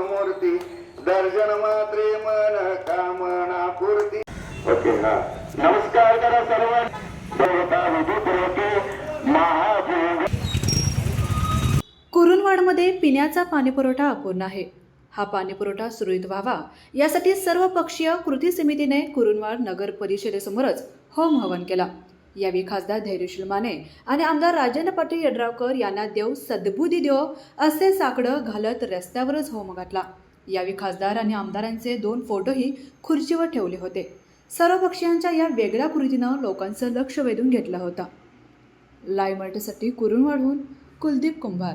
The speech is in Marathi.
मूर्ती दर्शन मात्रे मन कामना पूर्ती ओके हा. नमस्कार करा सर्व. देवता महाभोग. पिण्याचा पाणीपुरवठा अपूर्ण आहे. हा पाणीपुरवठा सुरळीत व्हावा. यासाठी सर्व पक्षीय कृती समितीने कुरुणवाड नगर परिषदेसमोरच होम हवन केला. यावेळी खासदार धैर्यशील माने आणि आमदार राजेंद्र पाटील यड्रावकर यांना देव सद्बुद्धी देव असे साकडं घालत रस्त्यावरच होम घातला यावेळी खासदार आणि आमदारांचे दोन फोटोही खुर्चीवर ठेवले होते. सर्व पक्षीयांच्या या वेगळ्या कृतीनं लोकांचं लक्ष वेधून घेतलं होतं. लाईव्ह मराठीसाठी कुरुंदवाडहून कुलदीप कुंभार.